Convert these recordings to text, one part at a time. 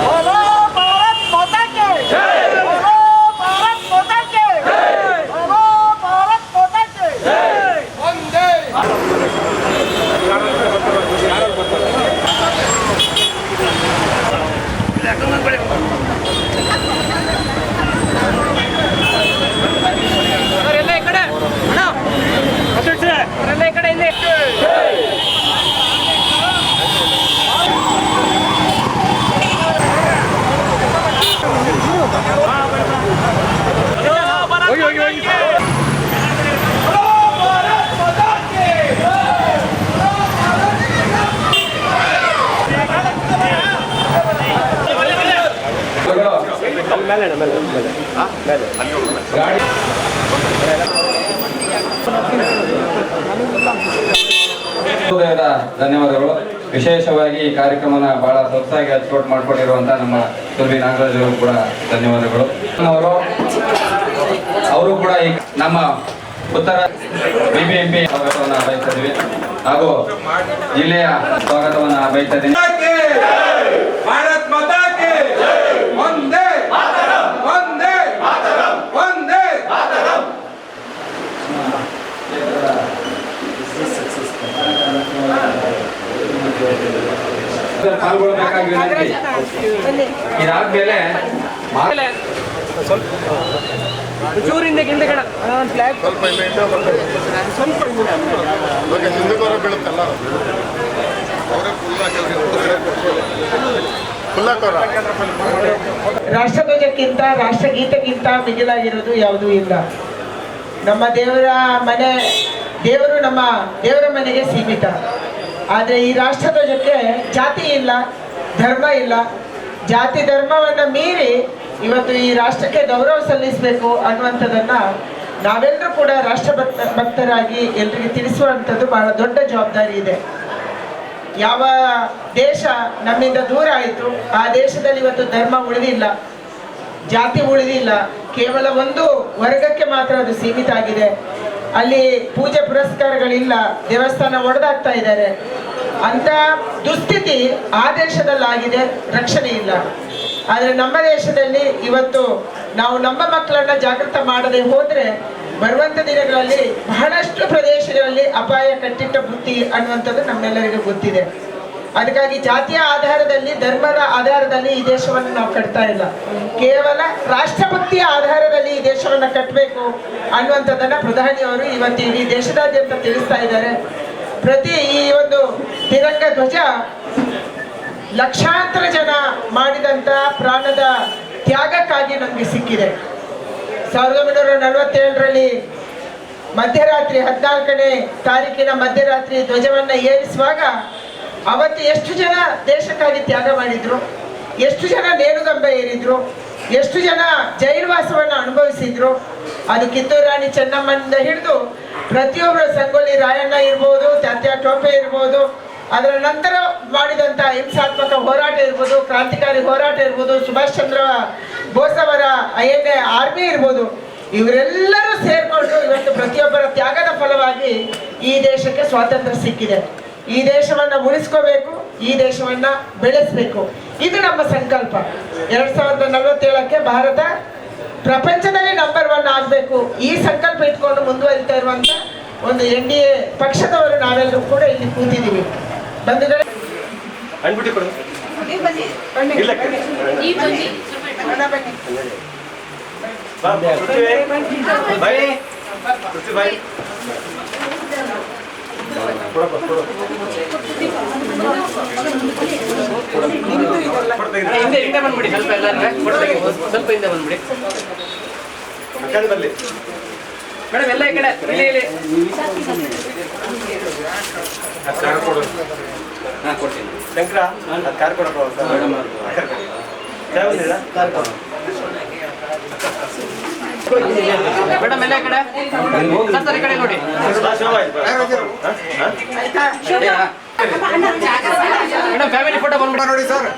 All right. ಮೇಲೆ ಮೇಲೆ ಮೇಲೆ. ಮೇಲೆ. ಧನ್ಯವಾದಗಳು. ವಿಶೇಷವಾಗಿ ಈ ಕಾರ್ಯಕ್ರಮನ ಬಹಳ ಸೊತ್ತಾಗಿ ಅಚ್ಚುಕಟ್ಟು ಮಾಡ್ಕೊಂಡಿರುವಂತ ನಮ್ಮ ಸುಲ್ಬಿ ನಾಗರಾಜ್ ಅವರು ಕೂಡ ಧನ್ಯವಾದಗಳು. ಅವರು ಅವರು ಕೂಡ ಈ ನಮ್ಮ ಉತ್ತರ ಬಿಬಿಎಂಪಿ ಸ್ವಾಗತವನ್ನು ಬಯಸ್ತಾ ಹಾಗೂ ಜಿಲ್ಲೆಯ ಸ್ವಾಗತವನ್ನು ಬಯಸ್ತಾ ಇದ್ದೀನಿ. ಇದಾದ್ಮೇಲೆ ಚೂರಿಂದ ಹಿಂದೆ ಕಣ ಫ್ಲಾಗ್ ಸ್ವಲ್ಪ ಸ್ವಲ್ಪ ಬೀಳುತ್ತಲ್ಲ ರಾಷ್ಟ್ರಧ್ವಜಕ್ಕಿಂತ ರಾಷ್ಟ್ರಗೀತೆಗಿಂತ ಮಿಗಿಲಾಗಿರೋದು ಯಾವುದೂ ಇಲ್ಲ. ನಮ್ಮ ದೇವರ ಮನೆ ದೇವರು ನಮ್ಮ ದೇವರ ಮನೆಗೆ ಸೀಮಿತ. ಆದರೆ ಈ ರಾಷ್ಟ್ರದ ಜೊತೆ ಜಾತಿ ಇಲ್ಲ, ಧರ್ಮ ಇಲ್ಲ. ಜಾತಿ ಧರ್ಮವನ್ನು ಮೀರಿ ಇವತ್ತು ಈ ರಾಷ್ಟ್ರಕ್ಕೆ ಗೌರವ ಸಲ್ಲಿಸಬೇಕು ಅನ್ನುವಂಥದ್ದನ್ನ ನಾವೆಲ್ಲರೂ ಕೂಡ ರಾಷ್ಟ್ರ ಭಕ್ತ ಭಕ್ತರಾಗಿ ಎಲ್ರಿಗೆ ತಿಳಿಸುವಂಥದ್ದು ಬಹಳ ದೊಡ್ಡ ಜವಾಬ್ದಾರಿ ಇದೆ. ಯಾವ ದೇಶ ನಮ್ಮಿಂದ ದೂರ ಆಯಿತು, ಆ ದೇಶದಲ್ಲಿ ಇವತ್ತು ಧರ್ಮ ಉಳಿದಿಲ್ಲ, ಜಾತಿ ಉಳಿದಿಲ್ಲ, ಕೇವಲ ಒಂದು ವರ್ಗಕ್ಕೆ ಮಾತ್ರ ಅದು ಸೀಮಿತ ಆಗಿದೆ. ಅಲ್ಲಿ ಪೂಜೆ ಪುರಸ್ಕಾರಗಳಿಲ್ಲ, ದೇವಸ್ಥಾನ ಒಡೆದಾಗ್ತಾ ಇದ್ದಾರೆ. ಅಂತ ದುಸ್ಥಿತಿ ಆ ದೇಶದಲ್ಲಾಗಿದೆ ರಕ್ಷಣೆ ಇಲ್ಲ. ಆದರೆ ನಮ್ಮ ದೇಶದಲ್ಲಿ ಇವತ್ತು ನಾವು ನಮ್ಮ ಮಕ್ಕಳನ್ನ ಜಾಗೃತ ಮಾಡದೆ ಹೋದ್ರೆ ಬರುವಂತ ದಿನಗಳಲ್ಲಿ ಬಹಳಷ್ಟು ಪ್ರದೇಶಗಳಲ್ಲಿ ಅಪಾಯ ಕಟ್ಟಿಟ್ಟ ಬುತ್ತಿ ಅನ್ನುವಂಥದ್ದು ನಮ್ಮೆಲ್ಲರಿಗೂ ಗೊತ್ತಿದೆ. ಅದಕ್ಕಾಗಿ ಜಾತಿಯ ಆಧಾರದಲ್ಲಿ, ಧರ್ಮದ ಆಧಾರದಲ್ಲಿ ಈ ದೇಶವನ್ನು ನಾವು ಕಟ್ತಾ ಇಲ್ಲ. ಕೇವಲ ರಾಷ್ಟ್ರಭಕ್ತಿಯ ಆಧಾರದಲ್ಲಿ ಈ ದೇಶವನ್ನು ಕಟ್ಟಬೇಕು ಅನ್ನುವಂಥದ್ದನ್ನು ಪ್ರಧಾನಿಯವರು ಇವತ್ತು ಇಡೀ ದೇಶದಾದ್ಯಂತ ತಿಳಿಸ್ತಾ ಇದ್ದಾರೆ. ಪ್ರತಿ ಈ ಒಂದು ತಿರಂಗ ಧ್ವಜ ಲಕ್ಷಾಂತರ ಜನ ಮಾಡಿದಂತ ಪ್ರಾಣದ ತ್ಯಾಗಕ್ಕಾಗಿ ನಮಗೆ ಸಿಕ್ಕಿದೆ. ಸಾವಿರದ ಒಂಬೈನೂರ ನಲವತ್ತೇಳರಲ್ಲಿ ಮಧ್ಯರಾತ್ರಿ ಹದಿನಾಲ್ಕನೇ ತಾರೀಕಿನ ಮಧ್ಯರಾತ್ರಿ ಧ್ವಜವನ್ನ ಏರಿಸುವಾಗ ಅವತ್ತು ಎಷ್ಟು ಜನ ದೇಶಕ್ಕಾಗಿ ತ್ಯಾಗ ಮಾಡಿದ್ರು? ಎಷ್ಟು ಜನ ನೇಣುಗಂಬ ಏರಿದ್ರು? ಎಷ್ಟು ಜನ ಜೈಲುವಾಸವನ್ನು ಅನುಭವಿಸಿದ್ರು? ಅದು ಕಿತ್ತೂರು ರಾಣಿ ಚೆನ್ನಮ್ಮನಿಂದ ಹಿಡಿದು ಪ್ರತಿಯೊಬ್ಬರು ಸಂಗೊಳ್ಳಿ ರಾಯಣ್ಣ ಇರ್ಬೋದು ತಾತ್ಯ ಟೋಪೆ ಇರ್ಬೋದು, ಅದರ ನಂತರ ಮಾಡಿದಂಥ ಹಿಂಸಾತ್ಮಕ ಹೋರಾಟ ಇರ್ಬೋದು, ಕ್ರಾಂತಿಕಾರಿ ಹೋರಾಟ ಇರ್ಬೋದು, ಸುಭಾಷ್ ಚಂದ್ರ ಬೋಸ್ ಅವರ ಐ ಎನ್ ಎ ಆರ್ಮಿ ಇರ್ಬೋದು, ಇವರೆಲ್ಲರೂ ಸೇರ್ಕೊಂಡು ಇವತ್ತು ಪ್ರತಿಯೊಬ್ಬರ ತ್ಯಾಗದ ಫಲವಾಗಿ ಈ ದೇಶಕ್ಕೆ ಸ್ವಾತಂತ್ರ್ಯ ಸಿಕ್ಕಿದೆ. ಈ ದೇಶವನ್ನ ಉಳಿಸ್ಕೋಬೇಕು, ಈ ದೇಶವನ್ನ ಬೆಳೆಸಬೇಕು. ಇದು ನಮ್ಮ ಸಂಕಲ್ಪ. ಎರಡ್ ಸಾವಿರದ ನಲವತ್ತೇಳಕ್ಕೆ ಭಾರತ ಪ್ರಪಂಚದಲ್ಲಿ ನಂಬರ್ ಒನ್ ಆಗಬೇಕು. ಈ ಸಂಕಲ್ಪ ಇಟ್ಕೊಂಡು ಮುಂದುವರಿತಾ ಇರುವಂತ ಒಂದು ಎನ್ ಡಿ ಎ ಪಕ್ಷದವರು ನಾವೆಲ್ಲರೂ ಕೂಡ ಇಲ್ಲಿ ಕೂತಿದ್ದೀವಿ. ಬಂಧುಗಳೇ. ಅನ್ಬಿಟ್ಟು ಕೊಡು. ಇಲ್ಲ. ಈ ಬನ್ನಿ. ಹಿಂದೆ ಹಿಂದೆ ಬಂದ್ಬಿಡಿ ಸ್ವಲ್ಪ ಎಲ್ಲಾದ್ರೆ ಫೋಟೋ ತೆಗಿಬೋದು ಸ್ವಲ್ಪ ಹಿಂದೆ ಬಂದ್ಬಿಡಿ ಆ ಕಡೆ ಬರ್ಲಿ ಮೇಡಮ್ ಎಲ್ಲ ಈ ಕಡೆ ಇಲ್ಲಿ ಇಲ್ಲಿ ಆ ಕಾರ್ ಕೊಡು ಹಾ ಕೊಡ್ತೀನಿ ಶಂಕರ ಅದು ಕಾರ್ ಕೊಡಪ್ಪ ಒಂದು ಸಲ. ಆ ಕಾರ್ ಕೊಡು. ಯಾವ ಬಂದಿಲ್ಲ? ಮೇಡಮ್ ಎಲ್ಲ ಈ ಕಡೆ ಸರ್ ಸರ್ ಈ ಕಡೆ ನೋಡಿ ಬಾ, ಶಿವ ಬಾಯ್, ಬಾ. ಹಾ? ಹಾ? ಮೇಡಮ್ ಫ್ಯಾಮಿಲಿ ಫೋಟೋ ಬಂದ್ಬಿಡ ನೋಡಿ ಸರ್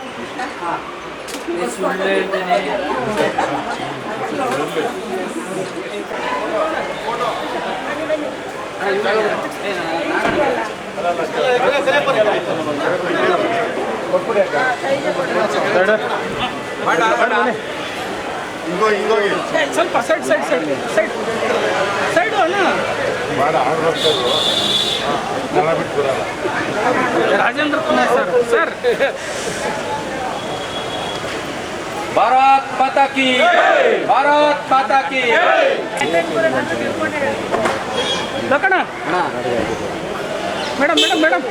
ಹಿಂಗೋಗಿ ಹಿಂಗೋಗಿ ಸ್ವಲ್ಪ side side side side side ಅಣ್ಣ ಬೇಡ ಆರ್ಡರ್ ಬರಲ್ಲ ರಾಜೇಂದ್ರ ಕುಮಾರ್ ಸರ್ ಸರ್ ಭಾರತ್ ಮಾತಾ ಕಿ ಭಾರತ್ ಮಾತಾ ಕಿ ಲಕ್ಕಣ ಮೇಡಮ್ ಮೇಡಮ್ ಮೇಡಮ್.